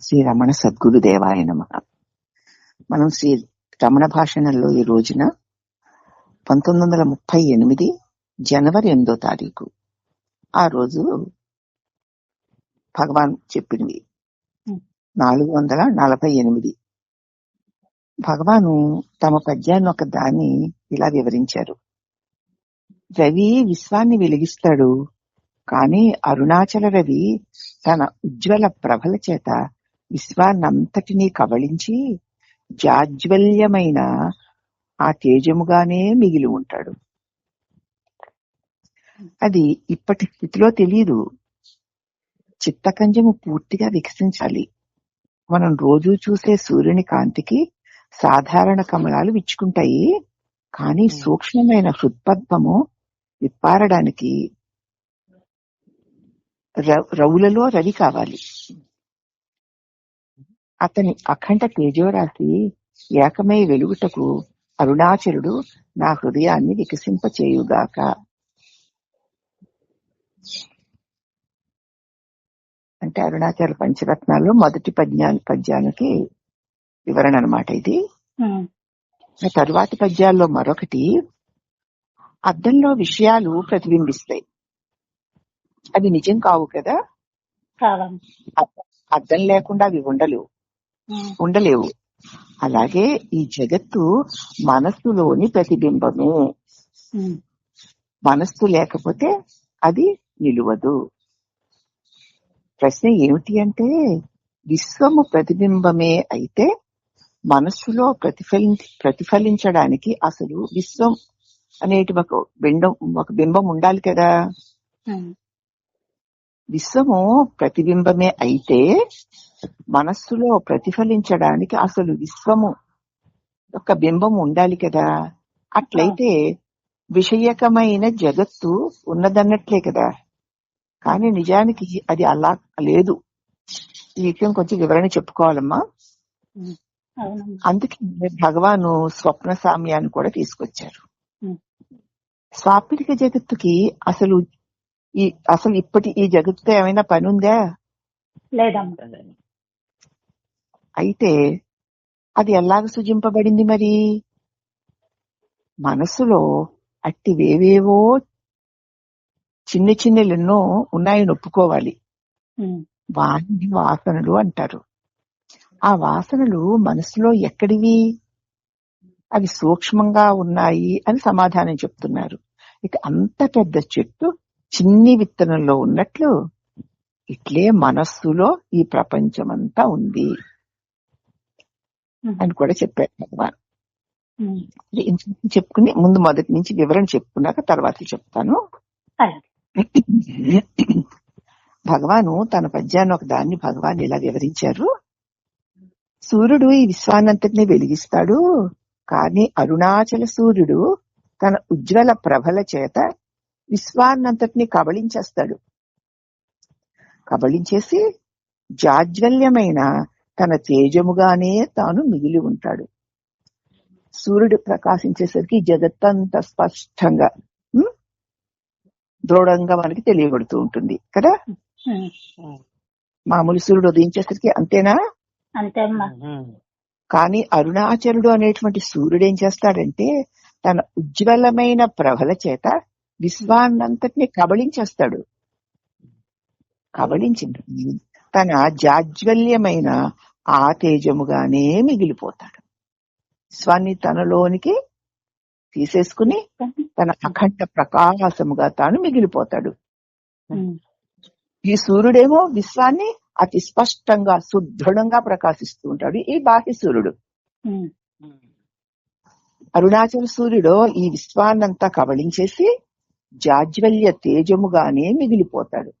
శ్రీ రమణ సద్గురు దేవాయ నమ. మనం శ్రీ రమణ భాషణంలో ఈ రోజున పంతొమ్మిది వందల ముప్పై ఎనిమిది జనవరి ఎనిమిదో తారీఖు ఆ రోజు భగవాన్ చెప్పినవి. నాలుగు వందల నలభై ఎనిమిది. భగవాను తమ పద్యాన్ని ఒక దాన్ని ఇలా వివరించారు. రవి విశ్వాన్ని వెలిగిస్తాడు కానీ అరుణాచల రవి తన ఉజ్వల ప్రభల చేత విశ్వాన్నంతటినీ కబళించి జాజ్వల్యమైన ఆ తేజముగానే మిగిలి ఉంటాడు. అది ఇప్పటి స్థితిలో తెలియదు చిత్తకంజము పూర్తిగా వికసించాలి. మనం రోజు చూసే సూర్యుని కాంతికి సాధారణ కమలాలు విచ్చుకుంటాయి. కానీ సూక్ష్మమైన హృత్పద్మము విప్పారడానికి రవులలో రవి కావాలి. అతని అఖండ తేజోరాశి ఏకమై వెలుగుటకు అరుణాచలుడు నా హృదయాన్ని వికసింపచేయుగాక. అంటే అరుణాచల పంచరత్నాల్లో మొదటి పద్యా పద్యానికి వివరణ అన్నమాట ఇది. తరువాతి పద్యాల్లో మరొకటి అద్దంలో విషయాలు ప్రతిబింబిస్తాయి. అవి నిజం కావు కదా? అద్దం లేకుండా అవి ఉండలేవు. ఉమ్, ఉండలేవు. అలాగే ఈ జగత్తు మనస్సులోని ప్రతిబింబమే. మనస్సు లేకపోతే అది నిలువదు. ప్రశ్న ఏమిటి అంటే విశ్వము ప్రతిబింబమే అయితే మనస్సులో ప్రతిఫలి ప్రతిఫలించడానికి అసలు విశ్వం అనేటి ఒక బిండం ఒక బింబం ఉండాలి కదా. విశ్వము ప్రతిబింబమే అయితే మనస్సులో ప్రతిఫలించడానికి అసలు విశ్వము ఒక బింబం ఉండాలి కదా. అట్లయితే విషయకమైన జగత్తు ఉన్నదన్నట్లే కదా. కానీ నిజానికి అది అలా లేదు. ఈ విషయం కొంచెం వివరణ చెప్పుకోవాలమ్మా. అందుకే భగవాను స్వప్న సామ్యాన్ని కూడా తీసుకొచ్చారు. ఉమ్, స్వాప్నిక జగత్తుకి అసలు ఈ అసలు ఇప్పటి ఈ జగత్తుతో ఏమైనా పని ఉందా? లేదమ్మా. అయితే అది ఎలాగ సృజింపబడింది మరి? మనసులో అట్టివేవేవో చిన్న చిన్నలు ఎన్నో ఉన్నాయని ఒప్పుకోవాలి వాటిని వాసనలు అంటారు. ఆ వాసనలు మనసులో ఎక్కడివి? అవి సూక్ష్మంగా ఉన్నాయి అని సమాధానం చెప్తున్నారు. ఇక అంత పెద్ద చెట్టు చిన్ని విత్తనంలో ఉన్నట్లు ఇట్లే మనస్సులో ఈ ప్రపంచమంతా ఉంది. అని కూడా చెప్పారు భగవాన్ చెప్పుకుని ముందు మొదటి నుంచి వివరణ చెప్పుకున్నాక తర్వాత చెప్తాను. భగవాను తన పద్యాన్ని ఒక దాన్ని భగవాన్ ఇలా వివరించారు. సూర్యుడు ఈ విశ్వాన్నంతటిని వెలిగిస్తాడు. కానీ అరుణాచల సూర్యుడు తన ఉజ్వల ప్రభల చేత విశ్వాన్నంతటిని కబళించేస్తాడు. కబళించేసి జాజ్వల్యమైన తన తేజముగానే తాను మిగిలి ఉంటాడు. సూర్యుడు ప్రకాశించేసరికి జగత్తంతా స్పష్టంగా? దృఢంగా మనకి తెలియబడుతూ ఉంటుంది కదా? మామూలు సూర్యుడు ఉదయించేసరికి అంతేనా? కానీ అరుణాచలుడు అనేటువంటి సూర్యుడు ఏం చేస్తాడంటే తన ఉజ్వలమైన ప్రభల చేత విశ్వాన్నంతటిని కబళించేస్తాడు. కబళించింది తన జాజ్వల్యమైన ఆ తేజముగానే మిగిలిపోతాడు. స్వాన్ని తనలోనికి తీసేసుకుని తన అఖండ ప్రకాశముగా తాను మిగిలిపోతాడు. ఈ సూర్యుడేమో విశ్వాన్ని అతి స్పష్టంగా సుదృఢంగా ప్రకాశిస్తూ ఉంటాడు ఈ బాహ్య సూర్యుడు. అరుణాచల సూర్యుడు ఈ విశ్వాన్నంతా కబళించేసి జాజ్వల్య తేజముగానే మిగిలిపోతాడు.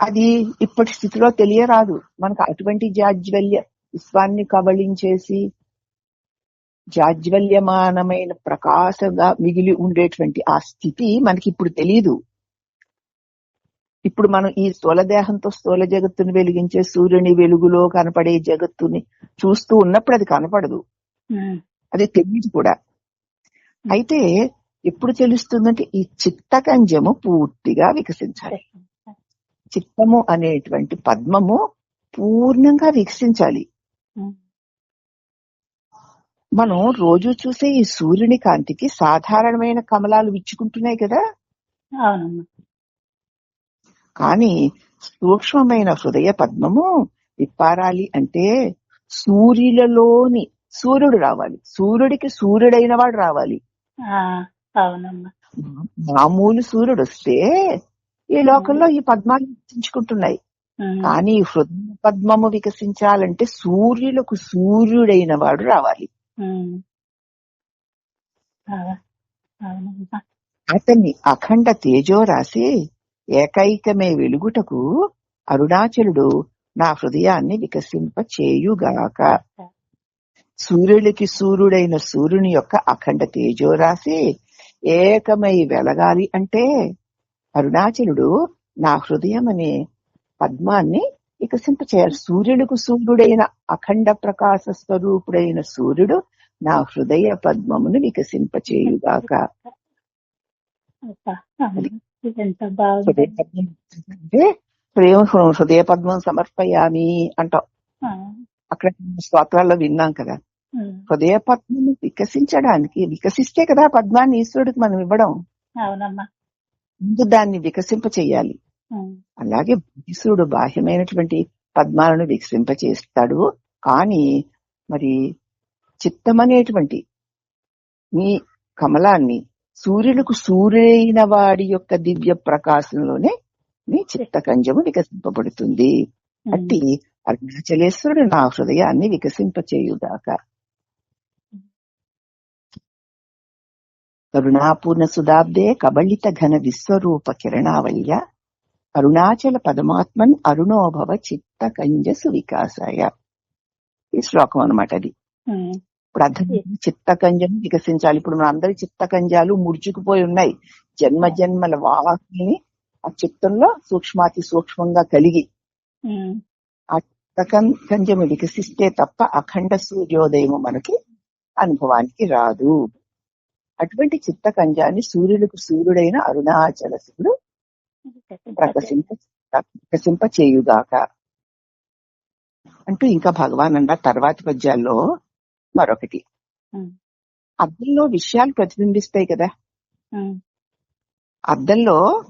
అది ఇప్పటి స్థితిలో తెలియరాదు. మనకు అటువంటి జాజ్వల్య విశ్వాన్ని కబళించేసి జాజ్వల్యమానమైన ప్రకాశంగా మిగిలి ఉండేటువంటి ఆ స్థితి మనకి ఇప్పుడు తెలియదు ఇప్పుడు మనం ఈ స్థూల దేహంతో స్థూల జగత్తుని వెలిగించే సూర్యుని వెలుగులో కనపడే జగత్తుని చూస్తూ ఉన్నప్పుడు అది కనపడదు. అది తెలియదు కూడా. అయితే ఎప్పుడు తెలుస్తుందంటే ఈ చిత్తకంజము పూర్తిగా వికసించాలి. చిత్తము అనేటువంటి పద్మము పూర్ణంగా వికసించాలి ఉమ్, మనం రోజు చూసే ఈ సూర్యుని కాంతికి సాధారణమైన కమలాలు విచ్చుకుంటున్నాయి కదా. కానీ సూక్ష్మమైన హృదయ పద్మము విప్పారాలి అంటే సూర్యులలోని సూర్యుడు రావాలి. సూర్యుడికి సూర్యుడైన వాడు రావాలి. మామూలు సూర్యుడు వస్తే ఈ లోకంలో ఈ పద్మాలు వికసించుకుంటున్నాయి. కానీ ఈ హృదయ పద్మము వికసించాలంటే సూర్యులకు సూర్యుడైన వాడు రావాలి. అతన్ని అఖండ తేజో రాసి ఏకైకమే వెలుగుటకు అరుణాచలుడు నా హృదయాన్ని వికసింప చేయుగాక సూర్యుడికి సూర్యుడైన సూర్యుని యొక్క అఖండ తేజో రాసి ఏకమై వెలగాలి అంటే అరుణాచలుడు నా హృదయం అనే పద్మాన్ని వికసింప చేయాలి సూర్యుడికి సూర్యుడైన అఖండ ప్రకాశ స్వరూపుడైన సూర్యుడు నా హృదయ పద్మమును వికసింప చేయుగాక హృదయ అంటే ప్రేమ హృదయ పద్మం సమర్పయామి అంటాం. అక్కడ స్తోత్రాల్లో విన్నాం కదా. హృదయ పద్మం వికసించడానికి వికసిస్తే కదా పద్మాన్ని ఈశ్వరుడికి మనం ఇవ్వడం. అవునమ్మా. ముందు దాన్ని వికసింప చేయాలి అలాగే ఈశ్వరుడు బాహ్యమైనటువంటి పద్మాలను వికసింప చేస్తాడు కానీ మరి చిత్తం అనేటువంటి నీ కమలాన్ని సూర్యులకు సూర్యుడైన వాడి యొక్క దివ్య ప్రకాశంలోనే నీ చిత్తకంజము వికసింపబడుతుంది. ఉమ్, అట్టి అరుణాచలేశ్వరుడు నా హృదయాన్ని వికసింప చేయుగాక కరుణాపూర్ణ సుధాబ్దే కబళిత ఘన విశ్వరూప కిరణావల్య అరుణాచల పరమాత్మన్ అరుణోభవ చిత్త కంజసు వికాసాయ ఈ శ్లోకం అన్నమాట అది ఇప్పుడు అర్థం చిత్త కంజం వికసించాలి ఇప్పుడు మన అందరి చిత్త కంజాలు ముడుచుకుపోయి ఉన్నాయి. జన్మ జన్మల వాహిని ఆ చిత్తంలో సూక్ష్మాతి సూక్ష్మంగా కలిగి. ఉమ్, చిత్త కంజము వికసిస్తే తప్ప అఖండ సూర్యోదయము మనకి అనుభవానికి రాదు. అటువంటి చిత్త కంజాన్ని సూర్యులకు సూర్యుడైన అరుణాచల శివుడు ప్రకసింప ప్రకసింప చేయుగాక. అంటూ ఇంకా భగవాన్ అన్న తర్వాతి పద్యాల్లో మరొకటి. అద్దంలో విషయాలు ప్రతిబింబిస్తాయి కదా. అద్దంలో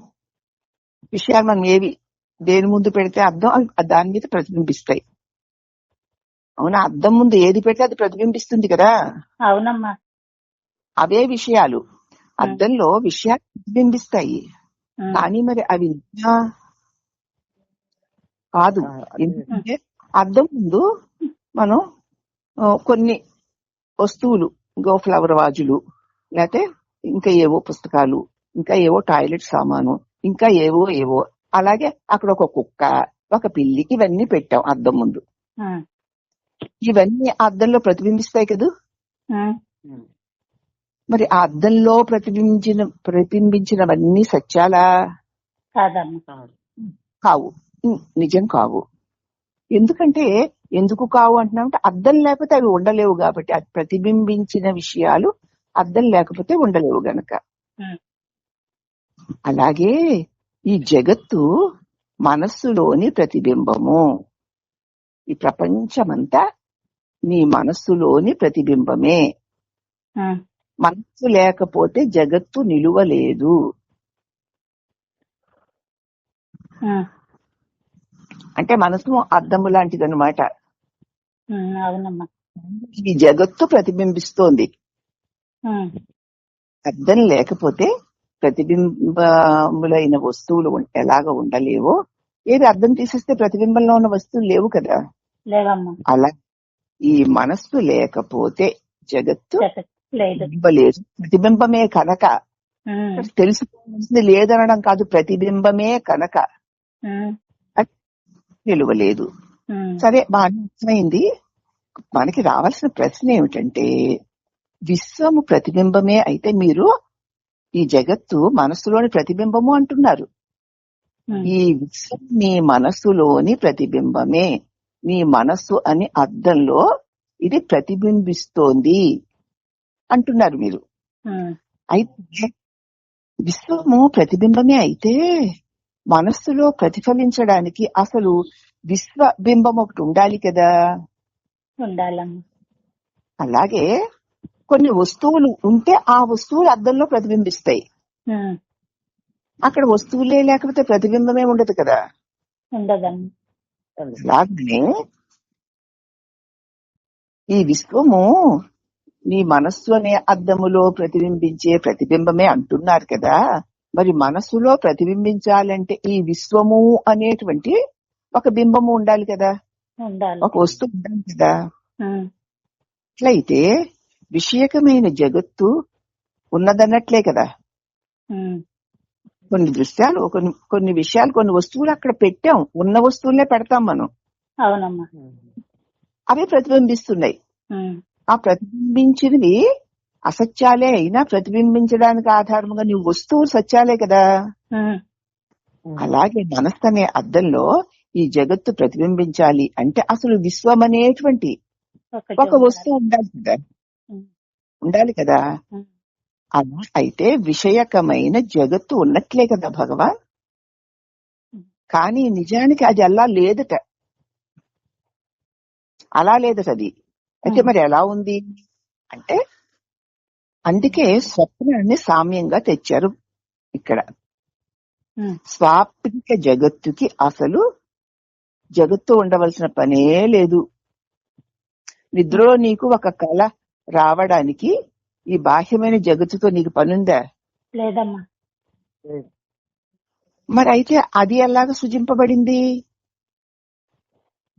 విషయాలు మనం ఏవి దేని ముందు పెడితే అద్దం అవి దాని మీద ప్రతిబింబిస్తాయి. అవునా? అద్దం ముందు ఏది పెడితే అది ప్రతిబింబిస్తుంది కదా. అవునమ్మా. అవే విషయాలు. అద్దంలో విషయాలు ప్రతిబింబిస్తాయి. కానీ మరి అవి? కాదు. ఎందుకంటే అద్దం ముందు మనం కొన్ని వస్తువులు గో ఫ్లవర్ వాజులు లేకపోతే ఇంకా ఏవో పుస్తకాలు ఇంకా ఏవో టాయిలెట్ సామాను ఇంకా ఏవో ఏవో అలాగే అక్కడ ఒక కుక్క ఒక పిల్లి ఇవన్నీ పెట్టాం అద్దం ముందు. ఇవన్నీ అద్దంలో ప్రతిబింబిస్తాయి కదా? మరి ఆ అద్దంలో ప్రతిబింబించిన ప్రతిబింబించినవన్నీ సత్యాలా? కావు. నిజం కావు. ఎందుకంటే ఎందుకు కావు అంటున్నామంటే అద్దం లేకపోతే అవి ఉండలేవు కాబట్టి అది ప్రతిబింబించిన విషయాలు అద్దం లేకపోతే ఉండలేవు గనక. అలాగే ఈ జగత్తు మనస్సులోని ప్రతిబింబము. ఈ ప్రపంచమంతా నీ మనస్సులోని ప్రతిబింబమే. మనస్సు లేకపోతే జగత్తు నిలువలేదు. అంటే మనసు అద్దము లాంటిదన్నమాట. ఉమ్, అవునమ్మా. ఈ జగత్తు ప్రతిబింబిస్తోంది. అద్దం లేకపోతే ప్రతిబింబములైన వస్తువులు ఎలాగ ఉండలేవో? ఏది అద్దం తీసేస్తే ప్రతిబింబంలో ఉన్న వస్తువులు లేవు కదా? అలా ఈ మనస్సు లేకపోతే జగత్తు. లేదు. ప్రతిబింబమే కనుక. తెలుసుకోవాల్సింది లేదనడం కాదు ప్రతిబింబమే కనుక. నిలువలేదు. సరే బాగా అర్థమైంది. మనకి రావాల్సిన ప్రశ్న ఏమిటంటే విశ్వము ప్రతిబింబమే అయితే మీరు ఈ జగత్తు మనస్సులోని ప్రతిబింబము అంటున్నారు. ఈ విశ్వం నీ మనస్సులోని ప్రతిబింబమే. నీ మనస్సు అని అర్థంలో ఇది ప్రతిబింబిస్తోంది. అంటున్నారు మీరు. అయితే విశ్వము ప్రతిబింబమే అయితే మనస్సులో ప్రతిఫలించడానికి అసలు విశ్వబింబం ఒకటి ఉండాలి కదా. ఉండాలమ్మా. అలాగే కొన్ని వస్తువులు ఉంటే ఆ వస్తువులు అద్దంలో ప్రతిబింబిస్తాయి. అక్కడ వస్తువులే లేకపోతే ప్రతిబింబమే ఉండదు కదా. అలాగనే ఈ విశ్వము నీ మనస్సు అనే అద్దములో ప్రతిబింబించే ప్రతిబింబమే అంటున్నారు కదా. మరి మనస్సులో ప్రతిబింబించాలంటే ఈ విశ్వము అనేటువంటి ఒక బింబము ఉండాలి కదా. ఒక వస్తువు ఉండాలి కదా. అట్లయితే విషయకమైన జగత్తు ఉన్నదన్నట్లే కదా. కొన్ని దృశ్యాలు కొన్ని కొన్ని విషయాలు కొన్ని వస్తువులు అక్కడ పెట్టాం. ఉన్న వస్తువులనే పెడతాం మనం. అవునమ్మా. అవి ప్రతిబింబిస్తున్నాయి. ఆ ప్రతిబింబించినవి అసత్యాలే అయినా ప్రతిబింబించడానికి ఆధారముగా నీ వస్తువులు సత్యాలే కదా. అలాగే మనస్సు అనే అద్దంలో ఈ జగత్తు ప్రతిబింబించాలి అంటే అసలు విశ్వం అనేటువంటి ఒక వస్తువు ఉండాలి కదా. ఉండాలి కదా. అలా అయితే విషయకమైన జగత్తు ఉన్నట్లే కదా భగవాన్. కానీ నిజానికి అది అలా లేదట. అలా లేదట అది. అయితే. మరి ఎలా ఉంది? అంటే అందుకే స్వప్నాన్ని సామ్యంగా తెచ్చారు ఇక్కడ. ఉమ్, స్వాప్నిక జగత్తుకి అసలు జగత్తు ఉండవలసిన పనే లేదు. నిద్రలో నీకు ఒక కళ రావడానికి ఈ బాహ్యమైన జగత్తుతో నీకు పనుందా? లేదమ్మా. మరి అయితే అది ఎలాగ సృజింపబడింది?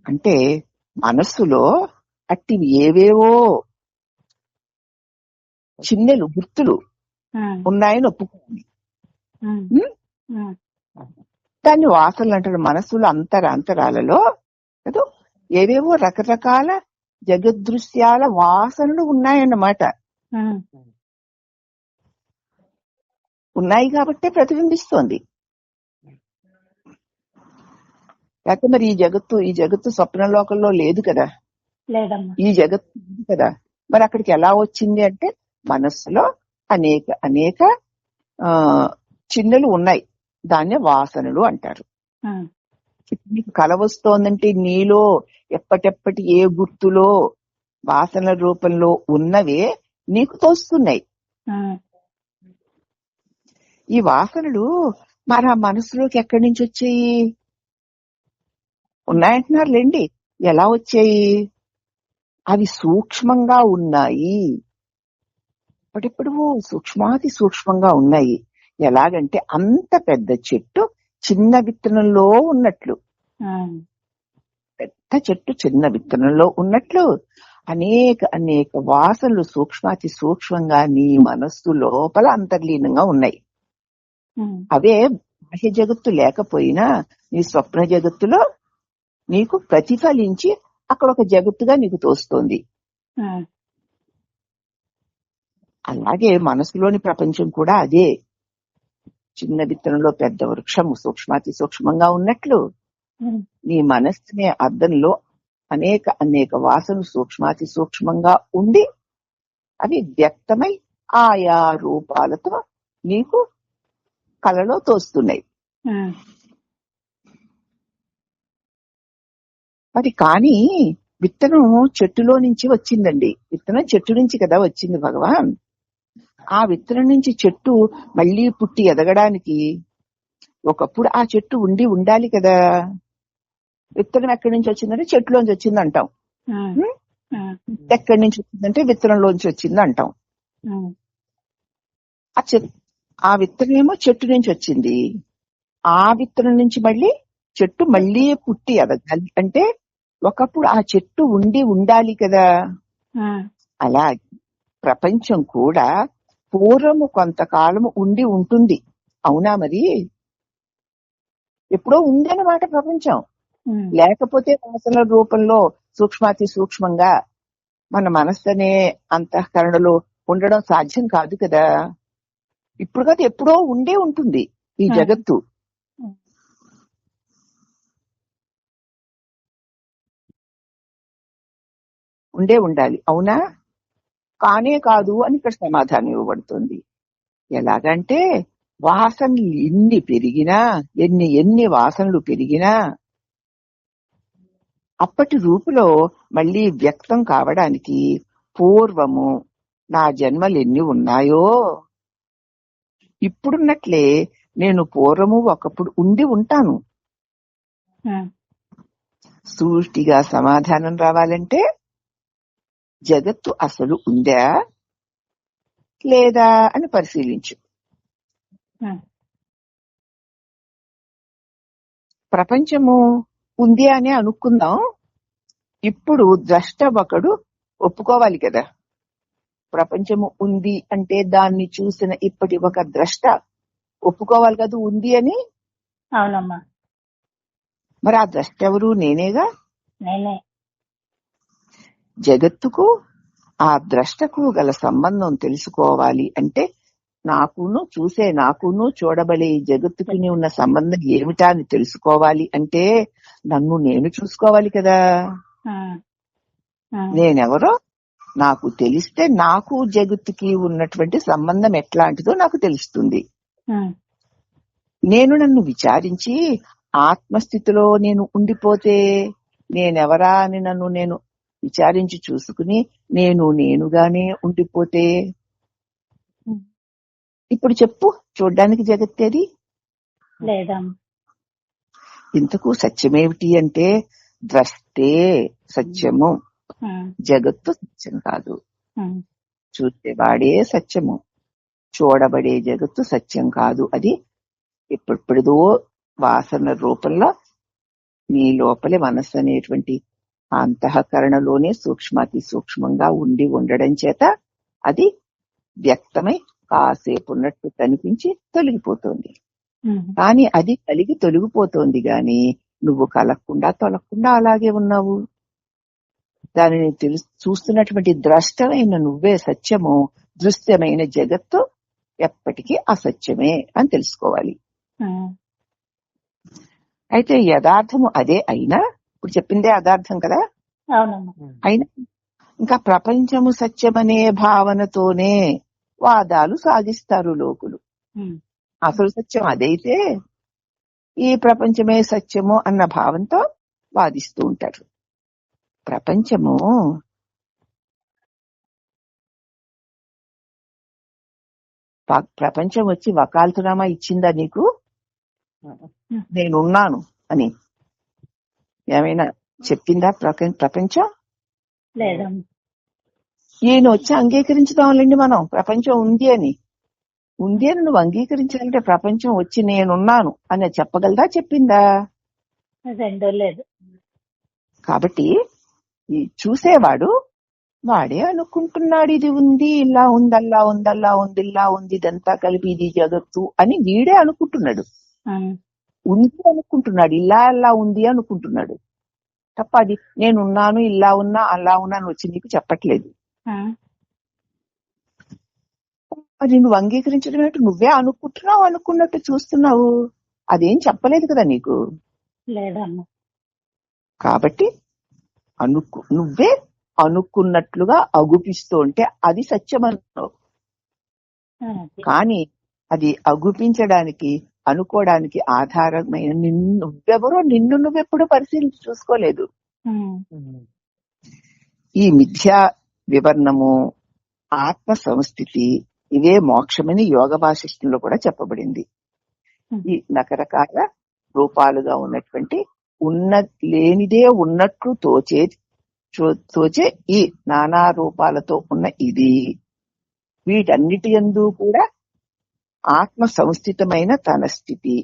అంటే మనస్సులో అట్టివి ఏవేవో చిన్నెలు గుర్తులు ఉన్నాయని ఒప్పుకోండి దాన్ని వాసనలు అంటారు. మనస్సులో అంతర అంతరాలలో కదా ఏవేవో రకరకాల జగదృశ్యాల వాసనలు ఉన్నాయన్నమాట. ఉన్నాయి కాబట్టే ప్రతిబింబిస్తోంది. లేకపోతే మరి ఈ జగత్తు ఈ జగత్తు స్వప్న లోకంలో లేదు కదా. ఈ జగత్తు ఉంది కదా. మరి అక్కడికి ఎలా వచ్చింది అంటే మనస్సులో అనేక అనేక ఆ చిన్నలు ఉన్నాయి. దాన్నే వాసనలు అంటారు. నీకు కల వస్తోందంటే నీలో ఎప్పటెప్పటి ఏ గుర్తులో వాసన రూపంలో ఉన్నవే నీకు తోస్తున్నాయి. ఈ వాసనలు మరి ఆ మనసులోకి ఎక్కడి నుంచి వచ్చాయి? ఉన్నాయంటున్నారు లేండి ఎలా వచ్చాయి? అవి సూక్ష్మంగా ఉన్నాయి. ఇప్పటిప్పుడు సూక్ష్మాతి సూక్ష్మంగా ఉన్నాయి. ఎలాగంటే అంత పెద్ద చెట్టు చిన్న విత్తనంలో ఉన్నట్లు. పెద్ద చెట్టు చిన్న విత్తనంలో ఉన్నట్లు. అనేక అనేక వాసనలు సూక్ష్మాతి సూక్ష్మంగా నీ మనస్సు లోపల అంతర్లీనంగా ఉన్నాయి. అవే బాహ్య జగత్తు లేకపోయినా నీ స్వప్న జగత్తులో నీకు ప్రతిఫలించి అక్కడ ఒక జగత్తుగా నీకు తోస్తోంది. అలాగే మనసులోని ప్రపంచం కూడా అదే. చిన్న విత్తనంలో పెద్ద వృక్షం సూక్ష్మాతి సూక్ష్మంగా ఉన్నట్లు. నీ మనస్సునే అద్దంలో అనేక అనేక వాసనలు సూక్ష్మాతి సూక్ష్మంగా ఉండి అవి వ్యక్తమై ఆయా రూపాలతో నీకు కలలో తోస్తున్నాయి. మరి కానీ విత్తనం చెట్టులో నుంచి వచ్చిందండి. విత్తనం చెట్టు నుంచి కదా వచ్చింది భగవాన్. ఆ విత్తనం నుంచి చెట్టు మళ్ళీ పుట్టి ఎదగడానికి ఒకప్పుడు ఆ చెట్టు ఉండి ఉండాలి కదా. విత్తనం ఎక్కడి నుంచి వచ్చిందంటే చెట్టులోంచి వచ్చింది అంటాం. ఎక్కడి నుంచి వచ్చిందంటే విత్తనంలోంచి వచ్చింది అంటాం. ఆ. చె ఆ విత్తనం ఏమో చెట్టు నుంచి వచ్చింది. ఆ విత్తనం నుంచి మళ్ళీ చెట్టు మళ్ళీ పుట్టి ఎదగాలి అంటే ఒకప్పుడు ఆ చెట్టు ఉండి ఉండాలి కదా. అలాగే ప్రపంచం కూడా పూర్వము కొంతకాలము ఉండి ఉంటుంది. అవునా మరి? ఎప్పుడో ఉందన్నమాట ప్రపంచం. లేకపోతే వాసన రూపంలో సూక్ష్మాతి సూక్ష్మంగా మన మనస్సు అనే అంతఃకరణలో ఉండడం సాధ్యం కాదు కదా. ఇప్పుడు కదా ఎప్పుడో ఉండే ఉంటుంది ఈ. జగత్తు. ఉండే ఉండాలి. అవునా? కానే కాదు అని ఇక్కడ సమాధానం ఇవ్వబడుతుంది. ఎలాగంటే వాసనలు ఎన్ని పెరిగినా ఎన్ని ఎన్ని వాసనలు పెరిగినా అప్పటి రూపులో మళ్ళీ వ్యక్తం కావడానికి పూర్వము నా జన్మలు ఎన్ని ఉన్నాయో ఇప్పుడున్నట్లే నేను పూర్వము ఒకప్పుడు ఉండి ఉంటాను. సూటిగా సమాధానం రావాలంటే జగత్తు అసలు ఉందా? లేదా అని పరిశీలించు. ప్రపంచము ఉంది అని అనుకుందాం. ఇప్పుడు ద్రష్ట ఒకడు ఒప్పుకోవాలి కదా. ప్రపంచము ఉంది అంటే దాన్ని చూసిన ఇప్పటి ఒక ద్రష్ట ఒప్పుకోవాలి కదా ఉంది అని? అవునమ్మా. మరి ఆ ద్రష్ట ఎవరు? నేనేగా? నేనే. జగత్తుకు ఆ ద్రష్టకు గల సంబంధం తెలుసుకోవాలి అంటే నాకును చూసే నాకును చూడబడే ఈ జగత్తుకుని ఉన్న సంబంధం ఏమిటా అని తెలుసుకోవాలి అంటే నన్ను నేను చూసుకోవాలి కదా. నేనెవరో నాకు తెలిస్తే నాకు జగత్తుకి ఉన్నటువంటి సంబంధం ఎట్లాంటిదో నాకు తెలుస్తుంది. నేను నన్ను విచారించి ఆత్మస్థితిలో నేను ఉండిపోతే నేనెవరా అని నన్ను నేను విచారించి చూసుకుని నేను నేనుగానే ఉండిపోతే? ఇప్పుడు చెప్పు చూడ్డానికి జగత్తేది? లేదమ్మా. ఇంతకు సత్యమేమిటి అంటే ద్రష్టే సత్యము. జగత్తు సత్యం కాదు. చూసేవాడే సత్యము. చూడబడే జగత్తు సత్యం కాదు అది ఇప్పుడిప్పుడుదో వాసన రూపంలో నీ లోపలి మనస్సు అనేటువంటి ఆ అంతఃకరణలోనే సూక్ష్మాతి సూక్ష్మంగా ఉండి ఉండడం చేత అది వ్యక్తమై కాసేపు ఉన్నట్టు కనిపించి తొలగిపోతుంది. కానీ అది కలిగి తొలగిపోతోంది గాని నువ్వు కలగకుండా తొలగకుండా అలాగే ఉన్నావు. దానిని తెలుసు చూస్తున్నటువంటి ద్రష్టమైన నువ్వే సత్యము దృశ్యమైన జగత్తు ఎప్పటికీ అసత్యమే అని తెలుసుకోవాలి. అయితే యథార్థము అదే అయినా ఇప్పుడు చెప్పిందే యథార్థం కదా? అయినా ఇంకా ప్రపంచము సత్యమనే భావనతోనే వాదాలు సాగిస్తారు లోకులు. అసలు సత్యం అదైతే ఈ ప్రపంచమే సత్యము అన్న భావంతో వాదిస్తూ ఉంటారు. ప్రపంచము ప- ప్రపంచం వచ్చి వకాల్తునామా ఇచ్చిందా నీకు? నేనున్నాను అని. ఏమైనా చెప్పిందా ప్రపంచం? లేదమ్మా ఈయన వచ్చి అంగీకరించుదాంలేండి మనం. ప్రపంచం ఉంది అని. ఉంది అని నువ్వు అంగీకరించాలంటే ప్రపంచం వచ్చి నేనున్నాను అని చెప్పగలదా చెప్పిందా? రెండో లేదు. కాబట్టి ఈ చూసేవాడు వాడే అనుకుంటున్నాడు ఇది ఉంది ఇలా ఉంది అల్లా ఉంది అల్లా ఉంది ఇలా ఉంది ఇదంతా కలిపి ఇది జగత్తు అని వీడే అనుకుంటున్నాడు. ఉంది అనుకుంటున్నాడు ఇలా అలా ఉంది అనుకుంటున్నాడు. తప్ప అది నేనున్నాను ఇలా ఉన్నా అలా ఉన్నాను వచ్చి నీకు చెప్పట్లేదు. అది నువ్వు అంగీకరించడం ఏంటి నువ్వే అనుకుంటున్నావు అనుకున్నట్టు చూస్తున్నావు. అదేం చెప్పలేదు కదా నీకు. కాబట్టి అనుకు నువ్వే అనుకున్నట్లుగా అగుపిస్తూ ఉంటే అది సత్యం అన్నావు కానీ అది అగుపించడానికి అనుకోవడానికి ఆధారమైన నిన్ను నువ్వెవరో నిన్ను నువ్వెప్పుడు పరిశీలించి చూసుకోలేదు. ఈ మిథ్యా వివరణము ఆత్మ సంస్థితి ఇవే మోక్షమని యోగ భాషిష్టంలో కూడా చెప్పబడింది. ఈ రకరకాల రూపాలుగా ఉన్నటువంటి ఉన్న లేనిదే ఉన్నట్లు తోచే తోచే ఈ నానా రూపాలతో ఉన్న ఇది. వీటన్నిటి యందు కూడా ఆత్మ సంస్థితమైన తన స్థితి.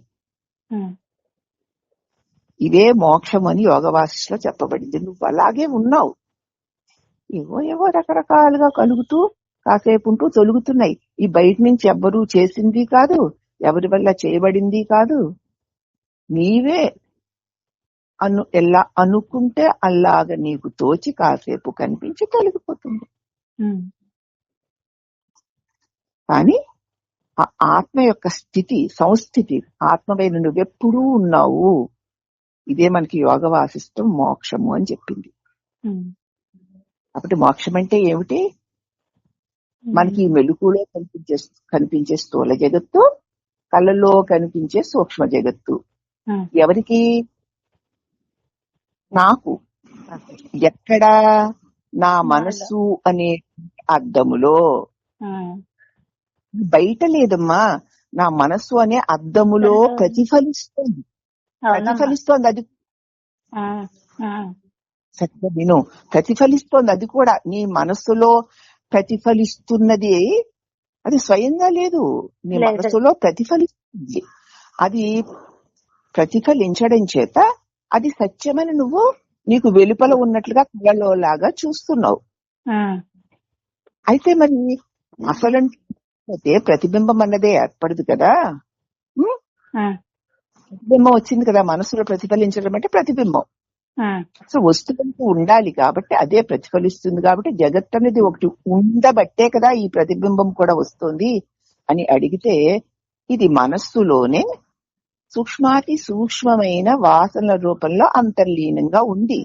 ఇవే మోక్షం అని యోగ వాసిష్లో చెప్పబడింది. నువ్వు అలాగే ఉన్నావు. ఏవో ఏవో రకరకాలుగా కలుగుతూ కాసేపు ఉంటూ తొలుగుతున్నాయి. ఈ బయట నుంచి ఎవ్వరూ చేసింది కాదు ఎవరి వల్ల చేయబడింది కాదు. నీవే అను ఎలా అనుకుంటే అలాగ నీకు తోచి కాసేపు కనిపించి తొలగిపోతుంది. కానీ ఆ ఆత్మ యొక్క స్థితి సంస్థితి ఆత్మవైన నువ్వెప్పుడూ ఉన్నావు. ఇదే మనకి యోగ వాసిష్టం మోక్షము అని చెప్పింది. కాబట్టి మోక్షం అంటే ఏమిటి మనకి ఈ మెలుకులో కనిపించే కనిపించే స్థూల జగత్తు కళ్ళలో కనిపించే సూక్ష్మ జగత్తు. ఎవరికి? నాకు. ఎక్కడ? నా మనస్సు అనే ఉమ్, బయట లేదమ్మా. నా మనస్సు అనే అద్దములో ప్రతిఫలిస్తోంది. ప్రతిఫలిస్తోంది అది. సత్య విను. ప్రతిఫలిస్తోంది అది కూడా. నీ మనస్సులో ప్రతిఫలిస్తున్నది. అది స్వయంగా లేదు. నీ. మనస్సులో ప్రతిఫలిస్తుంది. అది ప్రతిఫలించడం చేత అది సత్యమని నువ్వు నీకు వెలుపల ఉన్నట్లుగా కళలో లాగా చూస్తున్నావు అయితే మరి అసలంటే ప్రతిబింబం అన్నదే ఏర్పడదు కదా? ప్రతిబింబం వచ్చింది కదా మనసులో ప్రతిఫలించడం అంటే ప్రతిబింబం. సో వస్తువులకు ఉండాలి కాబట్టి అదే ప్రతిఫలిస్తుంది కాబట్టి జగత్ అనేది ఒకటి ఉండబట్టే కదా ఈ ప్రతిబింబం కూడా వస్తుంది అని అడిగితే ఇది మనస్సులోనే సూక్ష్మాతి సూక్ష్మమైన వాసనల రూపంలో అంతర్లీనంగా ఉంది.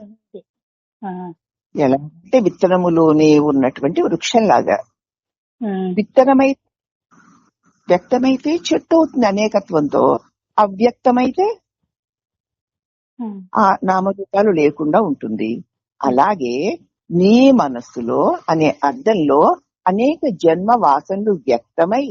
ఎలా అంటే విత్తనములోనే ఉన్నటువంటి వృక్షంలాగా. విత్తనమై వ్యక్తమైతే చెట్టు అవుతుంది అనేకత్వంతో అవ్యక్తమైతే ఆ నామరూపాలు లేకుండా ఉంటుంది. అలాగే నీ మనస్సులో అనే అర్థంలో అనేక జన్మ వాసనలు వ్యక్తమై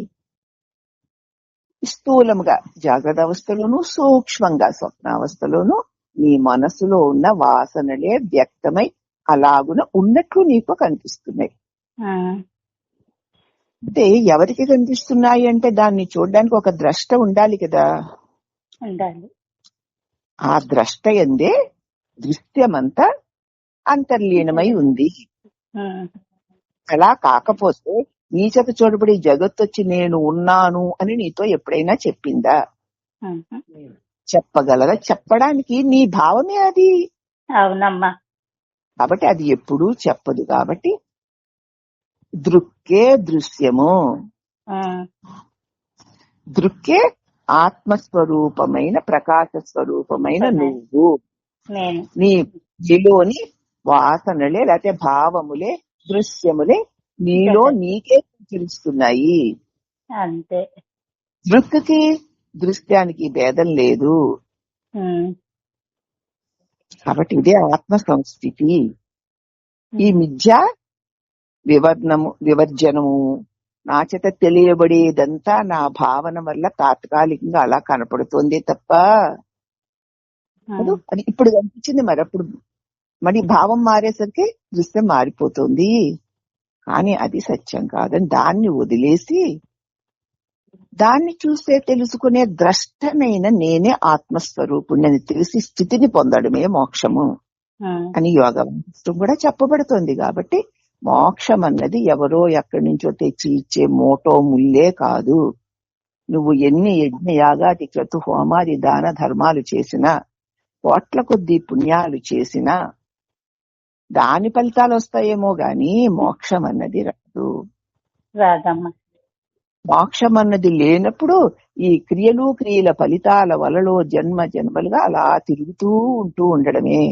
స్థూలముగా జాగ్రత్త అవస్థలోను సూక్ష్మంగా స్వప్నావస్థలోను నీ మనస్సులో ఉన్న వాసనలే వ్యక్తమై అలాగున ఉన్నట్లు నీకు కనిపిస్తున్నాయి. అంటే ఎవరికి కనిపిస్తున్నాయి అంటే దాన్ని చూడడానికి ఒక ద్రష్ట ఉండాలి కదా. ఉండాలి. ఆ ద్రష్ట ఎందే దృశ్యమంతా అంతర్లీనమై ఉంది. అలా కాకపోతే నీ చేత చూడబడి జగత్తు వచ్చి నేను ఉన్నాను అని నీతో ఎప్పుడైనా చెప్పిందా? చెప్పగలరా? చెప్పడానికి నీ భావమే అది. అవునమ్మా. కాబట్టి అది ఎప్పుడూ చెప్పదు. కాబట్టి దృక్కే దృశ్యము. దృక్కే ఆత్మస్వరూపమైన ప్రకాశ. స్వరూపమైన నువ్వు నీ నీలోని వాసనలే లేకపోతే భావములే దృశ్యములే నీలో నీకే తెలుస్తున్నాయి అంతే. దృక్కి దృశ్యానికి భేదం లేదు. కాబట్టి ఇదే ఆత్మ సంస్థితి ఈ మిథ్య వివర్ణము వివర్జనము. నా చేత తెలియబడేదంతా నా భావన వల్ల తాత్కాలికంగా అలా కనపడుతోంది తప్ప. అది ఇప్పుడు కనిపించింది మరి అప్పుడు మరి భావం మారేసరికి దృశ్యం మారిపోతుంది. కానీ అది సత్యం కాదని దాన్ని వదిలేసి దాన్ని చూస్తే తెలుసుకునే ద్రష్టనైన నేనే ఆత్మస్వరూపుణ్ణి అని తెలిసి స్థితిని పొందడమే మోక్షము అని యోగ కూడా చెప్పబడుతోంది కాబట్టి మోక్షం అన్నది ఎవరో ఎక్కడి నుంచో తెచ్చి ఇచ్చే మోటో ముల్లే కాదు. నువ్వు ఎన్ని యజ్ఞ యాగాది క్రతు హోమాది దాన ధర్మాలు చేసినా కోట్ల కొద్దీ పుణ్యాలు చేసినా దాని ఫలితాలు వస్తాయేమో గాని మోక్షం అన్నది రాదు. రాదమ్మా. మోక్షం అన్నది లేనప్పుడు ఈ క్రియలు క్రియల ఫలితాల వలలో జన్మ జన్మలుగా అలా తిరుగుతూ ఉంటూ ఉండడమే.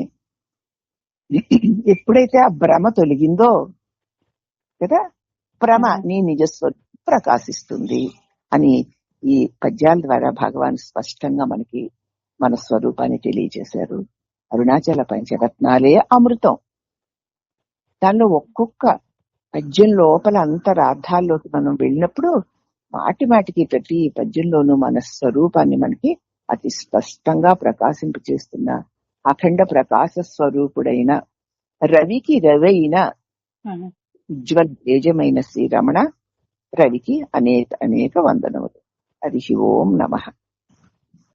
ఎప్పుడైతే ఆ భ్రమ తొలగిందో కదా? భ్రమ నీ నిజస్వరూపం ప్రకాశిస్తుంది అని ఈ పద్యాల ద్వారా భగవాన్ స్పష్టంగా మనకి మన స్వరూపాన్ని తెలియజేశారు. అరుణాచల పంచరత్నాలే అమృతం. దానిలో ఒక్కొక్క పద్యం లోపల అంతరార్థాల్లోకి మనం వెళ్ళినప్పుడు మాటి మాటికి ప్రతి పద్యంలోనూ మన స్వరూపాన్ని మనకి అతి స్పష్టంగా ప్రకాశింపు చేస్తున్న అఖండ ప్రకాశ స్వరూపుడైన రవికి రవైన ఉమ్, ఉజ్వల తేజమైన శ్రీరమణ రవికి అనేక అనేక వందనములు. హరి ఓం నమ.